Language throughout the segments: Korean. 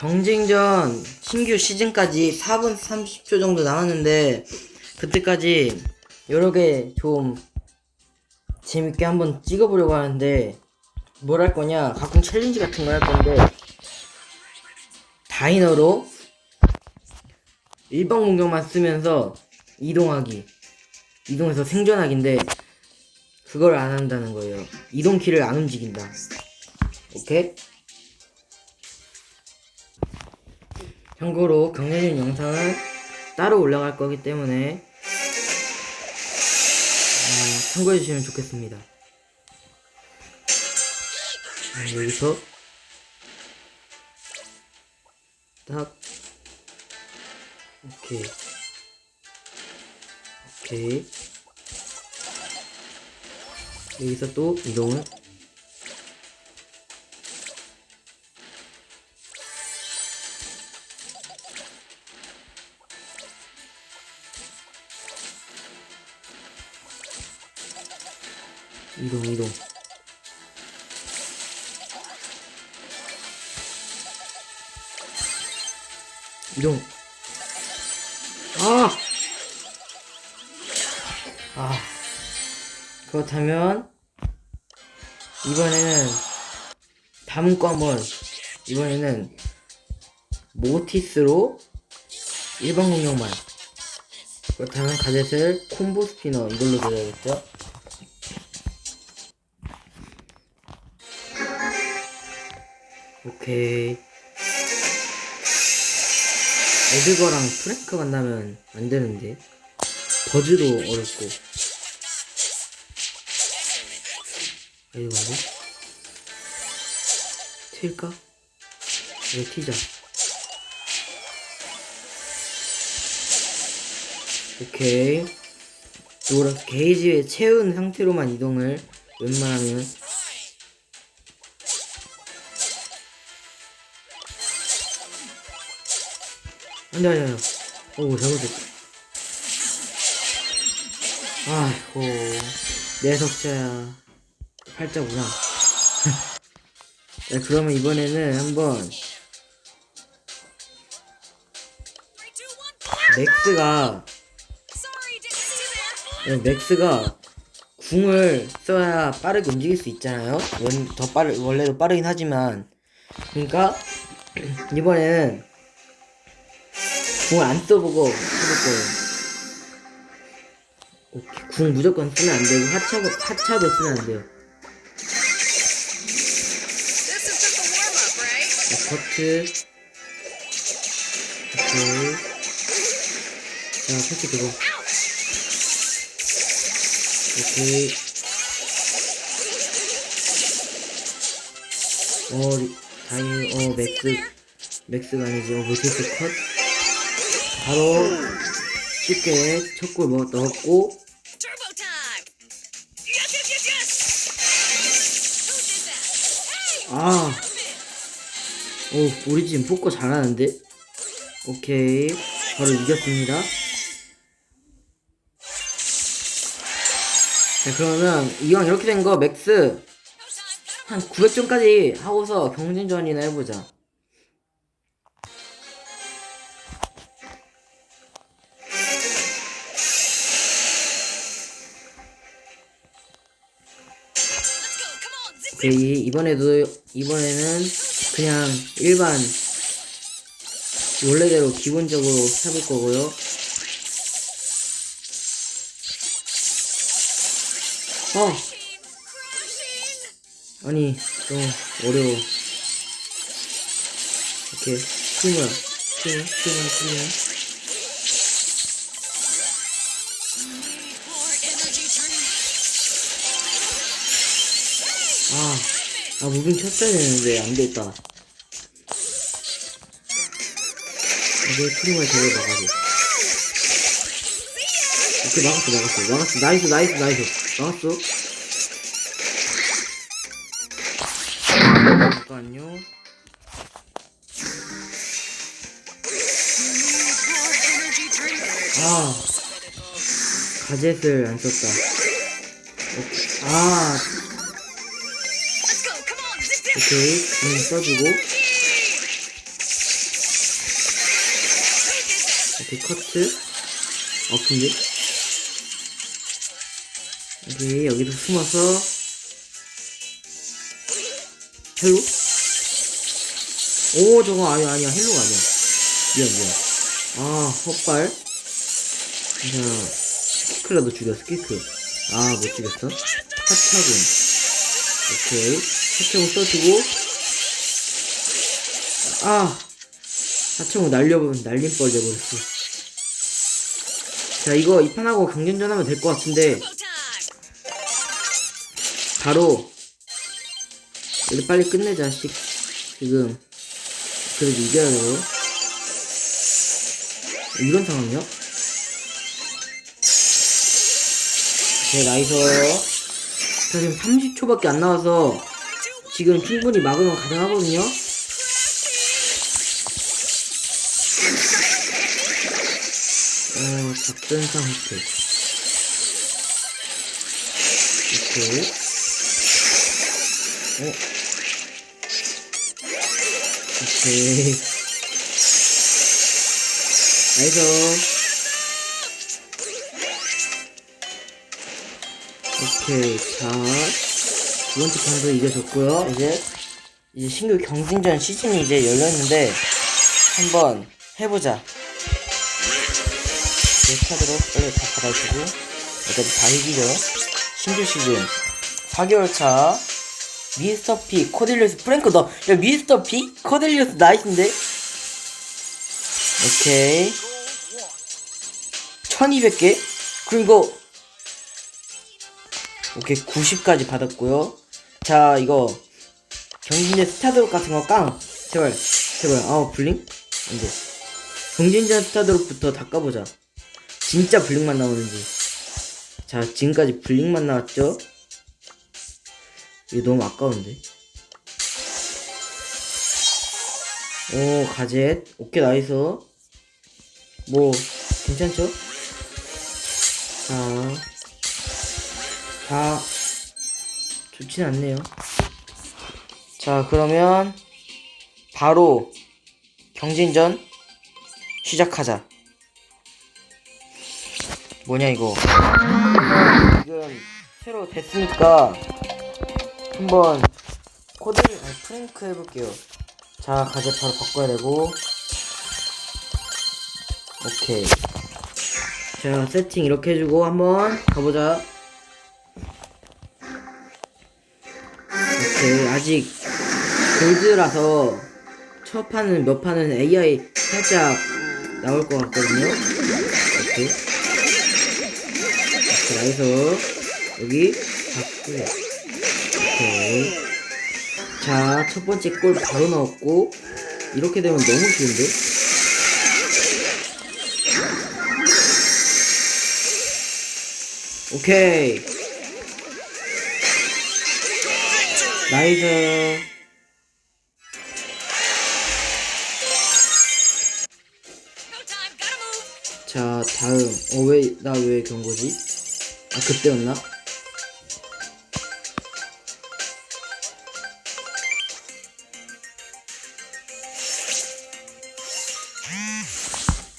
경쟁전 신규 시즌까지 4분 30초 정도 남았는데 그때까지 여러 개 좀 재밌게 한번 찍어보려고 하는데 뭘 할 거냐? 가끔 챌린지 같은 걸 할 건데 다이너로 일반 공격만 쓰면서 이동하기. 이동해서 생존하기인데 그걸 안 한다는 거예요. 이동키를 안 움직인다. 오케이? 참고로 경쟁전 영상은 따로 올라갈 거기 때문에 어, 참고해 주시면 좋겠습니다. 아, 여기서 딱 오케이 오케이 여기서 또 이동을 아! 아 그렇다면 이번에는 다음 거 한번 이번에는 모티스로 일반 공격만 그렇다면 가젯을 콤보 스피너 이걸로 드려야겠죠? 오케이. 에드거랑 프랭크 만나면 안 되는데. 버즈도 어렵고. 에드거인데? 튈까? 왜 튀자. 오케이. 노란 게이지에 채운 상태로만 이동을 웬만하면 안돼 안돼 오 잘못했다. 아이고 내 석자야. 팔자구나. 네, 그러면 이번에는 한번 맥스가 네, 맥스가 궁을 써야 빠르게 움직일 수 있잖아요. 원, 더 빠르 원래도 빠르긴 하지만. 그러니까 이번에는 궁을 안 써보고 해볼 거예요. 궁 무조건 쓰면 안 되고 하차도 하차도 쓰면 안 돼요. 커트. 오케이. 자, 패치 그거. 오케이. 어, 리- 다이, 어, 맥스, 맥스가 아니지, 어, 모티스 컷. 바로 쉽게 첫골 먹, 넣었고! 아, 오, 우리 지금 포커 잘하는데? 오케이. 바로 이겼습니다. 자, 그러면 이왕 이렇게 된 거 맥스 한 900점까지 하고서 경쟁전이나 해보자. 오케이. 이번에도, 이번에는 그냥 일반 원래대로 기본적으로 해볼 거고요. 어! 아니 너무 어려워 오케이 풀무야 풀무야 풀무야 풀 아, 아 무빙 쳤어야 되는데 안 됐다. 이제 풀무야 저걸 막아줘. 오케이 막았어 막았어. 막았어. 나이스 나이스 나이스. 막았어. 잠깐요! 아 가젯을 안 썼다. 오케 이. 아 Let's go! Come on! Zip, zip! 오케이. 공 써주고. 오케이 커트. 아픈데 오케이 여기도 숨어서. 헬로? 오 저거 아니야 아니야. 헬로가 아니야. 미안 미안. 아 헛발. 자 스키클라도 죽여 스키클. 아못 죽였어? 하차군 오케이. 하차군 써주고. 아. 하차군 날려 날림벌 돼버렸어. 자 이거 이 판하고 강전전 하면 될 것 같은데. 바로. 이거 빨리 끝내자 씨. 지금. 그래도 이겨야 돼요. 이런 상황이야? 오케이 나이스 자 지금 30초밖에 안 나와서 지금 충분히 막으면 가능하거든요 어 작전상 혜택 오케이 어? 오케이. 나이스. 오케이. 자. 두 번째 판도 이겨줬고요. 이제, 이제 신규 경승전 시즌이 이제 열렸는데, 한번 해보자. 네, 카드로 빨리 다 받아주고, 어차피 다 이기죠. 신규 시즌. 4개월 차. 미스터 피, 코델리우스, 프랭크 너, 야, 미스터 피? 코델리우스 나이스인데? 오케이. 1200개? 그리고, 오케이, 90까지 받았고요 자, 이거, 경진대 스타드롭 같은 거 깡! 제발, 제발, 아우, 블링? 안 돼. 경진전 스타드롭부터 다 까보자. 진짜 블링만 나오는지. 자, 지금까지 블링만 나왔죠? 이거 너무 아까운데. 오, 가젯. 오케이, 나이스. 뭐, 괜찮죠? 자, 다, 좋진 않네요. 자, 그러면, 바로, 경진전, 시작하자. 뭐냐, 이거. 지금, 새로 됐으니까, 한번 코드를 아니, 프랭크 해볼게요. 자 가제 바로 바꿔야 되고 오케이. 자 세팅 이렇게 해주고 한번 가보자. 아직 골드라서 첫 판은 몇 판은 AI 살짝 나올 것 같거든요. 오케이. 오케이 나이스 여기 바꾸요. 오케이. 자, 첫 번째 골 바로 넣었고, 이렇게 되면 너무 쉬운데? 오케이. 나이스. 자, 다음. 어, 왜, 나 왜 경고지? 아, 그때였나?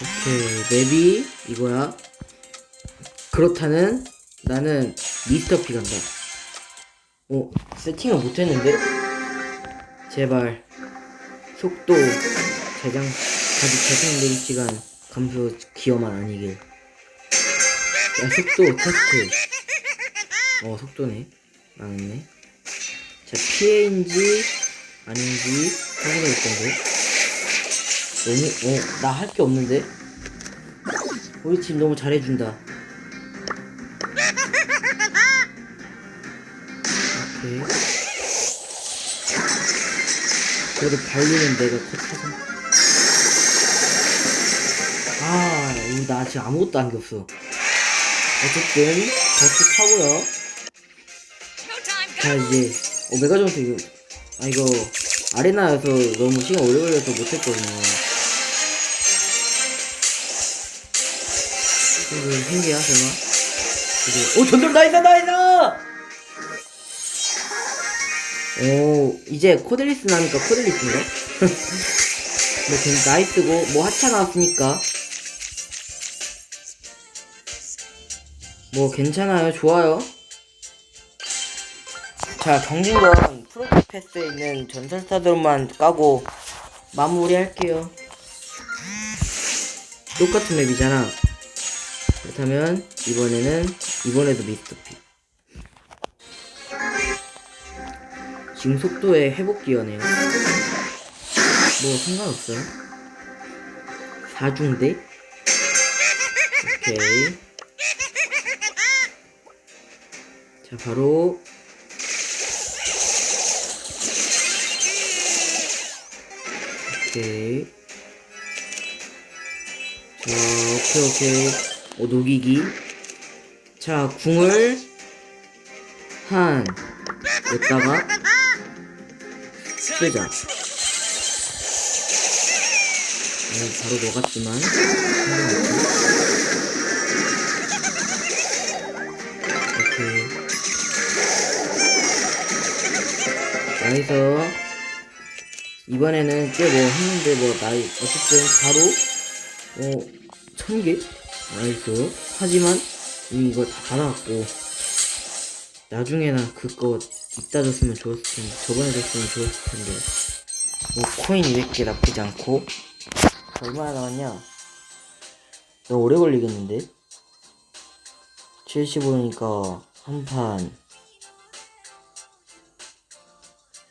오케이, 맵이 이거야. 그렇다는 나는 미스터 피 간다. 어, 세팅을 못했는데? 제발. 속도, 저장, 가지 재생되기 시간 감소 기어만 아니길. 야, 속도 테스트. 어, 속도네. 망했네. 자, 피해인지, 아닌지 확인해 볼 건데. 너무, 어, 나 할 게 없는데? 우리 팀 너무 잘해준다. 오케이. 그래도 발리는 내가 컷하자. 아, 우리 나 지금 아무것도 안 겼어. 어쨌든, 버스 타고요. 자. 이제, 어, 메가존스 이거, 아, 이거, 아레나여서 너무 시간 오래 걸려서 못했거든요. 이거 hin게야, 설마? 이거, 오, 전설 나이스, 나이스! 오 이제 코들리스 나니까 코델리스인가? 뭐 괜히 나이스고. 뭐 하차 나왔으니까? 뭐 괜찮아요? 좋아요? 자 정진건 프로토패스에 있는 전설사들만 까고 마무리 할게요. 똑같은 맵이잖아. 그렇다면 이번에는 이번에도 미스터피 지금 속도에 회복 기어네요. 뭐 상관없어요. 4중대? 오케이. 자 바로 오케이. 자 오케이 오케이. 어 녹이기. 자 궁을 한 냈다가 쓰자. 어, 바로 녹았지만. 오케이 여기서 이번에는 꽤 뭐 했는데 뭐 나이 어쨌든 바로 어 천개? 나이스. 하지만 이미 이거 다 받아갖고 나중에나 그거 이따 줬으면 좋았을 텐데 저번에 줬으면 좋았을 텐데 뭐 코인 200개 나쁘지 않고 얼마나 남았냐 너무 오래 걸리겠는데 75니까 한판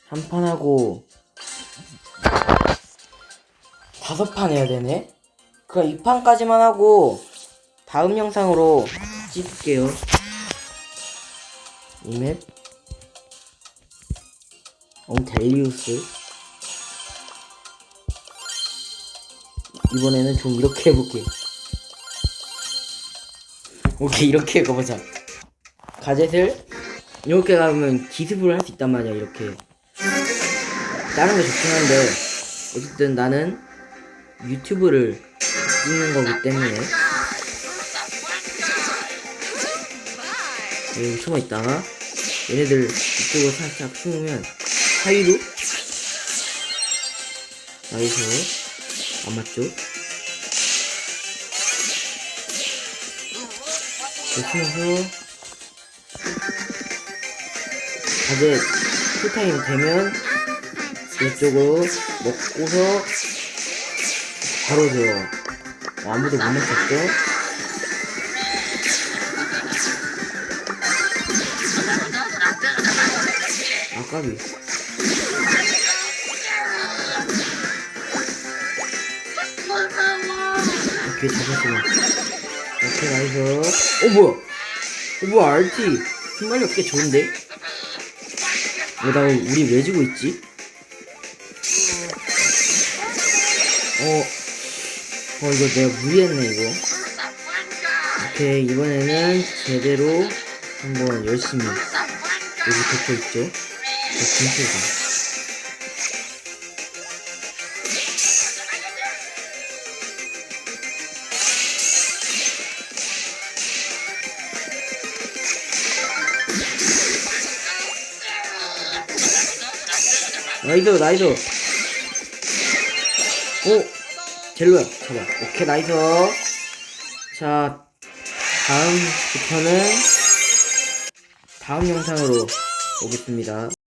한판 하고 다섯 판 해야 되네? 그럼 이 판까지만 하고 다음 영상으로 찍을게요. 이 맵. 엉 델리우스. 이번에는 좀 이렇게 해볼게. 오케이, 이렇게 가보자. 가젯을 이렇게 가면 기습을 할 수 있단 말이야, 이렇게. 다른 게 좋긴 한데, 어쨌든 나는 유튜브를 찍는 거기 때문에 여기 숨어 있다가 얘네들 이쪽으로 살짝 숨으면 사이로? 나이스. 안 맞죠? 이렇게 숨어서. 가제 풀타임 되면 이쪽으로 먹고서 바로 들어 어, 아무도 못 맞췄죠? 아까비 오케이 잡았어 오케이 나이스 어 뭐야 어 뭐야 RT 순발력 꽤 좋은데? 어, 나 우리 왜 지고 있지? 어, 어, 이거 내가 무리했네, 이거. 오케이, 이번에는 제대로 한번 열심히 여기 적혀 있죠? 저 근처 나이스, 나이스. 오! 젤로야, 잡아. 오케이, 나이스. 자, 다음부터는 다음 영상으로 오겠습니다.